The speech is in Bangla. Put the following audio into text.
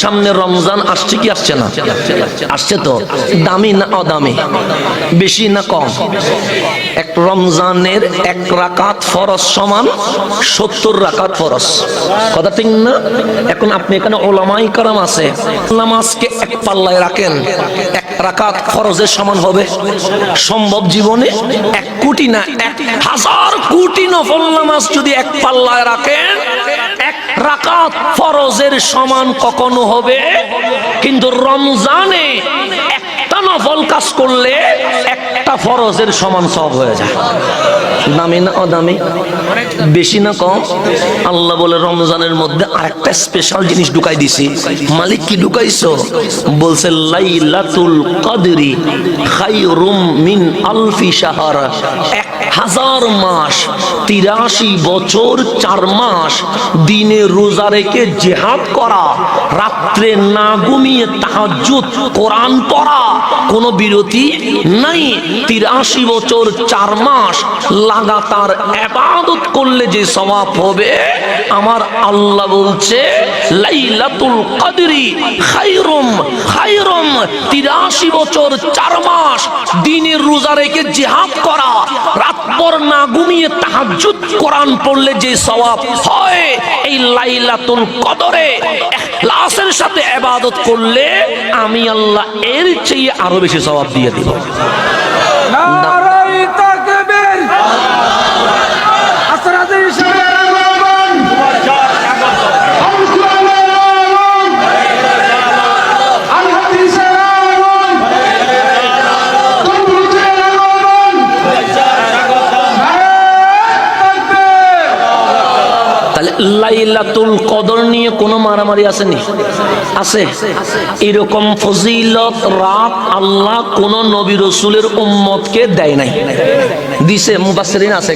সামনে রমজান আসছে কি আসছে না? আসছে তো। দামি না অদামি? বেশি না কম? এক রমজানের এক রাকাত ফরজ সমান সত্তর রাকাত ফরজ। কথা ঠিক না? এখন আপনি এখানে ওলামাই কারাম আছে। নামাজকে এক পাল্লায় রাখেন। এক রাকাত ফরজের সমান হবে। সম্ভব জীবনে এক কোটি না, এক হাজার কোটি নফল নামাজ যদি এক পাল্লায় রাখেন এক রাকাত ফরজের সমান কখনো হবে? কিন্তু রমজানে একটা নফল কাজ করলে একটা ফরজের সমান সব হয়ে যায়। দামি না অদামি? বেশি না কম? আল্লাহ বলে, রমজানের মধ্যে আরেকটা স্পেশাল জিনিস ঢুকাই দিছি। মালিক কি ঢুকাইছো? বলছে, লাইলাতুল কদরি খাইরুম মিন আলফি শাহর। এক হাজার মাস, তিরাশি বছর, চার মাস দিনে রোজা রেখে জেহাদ করা, রাত্রে না ঘুমিয়ে তাহাজ্জুদ, কোরআন পড়া, কোনো বিরতি নাই, তিরাশি বছর চার মাস লাগাতার আবাদত করলে যে সমাপ হবে, আমার আল্লাহ বলছে, লাইলাতুল কদরি খাইরুম তিরাশি বছর, চার মাস দিনের রোজা রেখে জিহাদ করা রাতপর না ঘুমিয়ে তাহাজুদ কোরআন পড়লে যে সওয়াব হয়, এই লাইলাতুল কদরে লাশের সাথে এবাদত করলে আমি আল্লাহ এর চেয়ে আরও বেশি সওয়াব দিয়ে দিব। লাইলাতুল কদর নিয়ে কোনো মারামারি আসেনি? আছে। এরকম ফজিলত রাত আল্লাহ কোন নবী রসুলের উম্মতকে দেয় নাই। দিছে মুবাসরিন আছে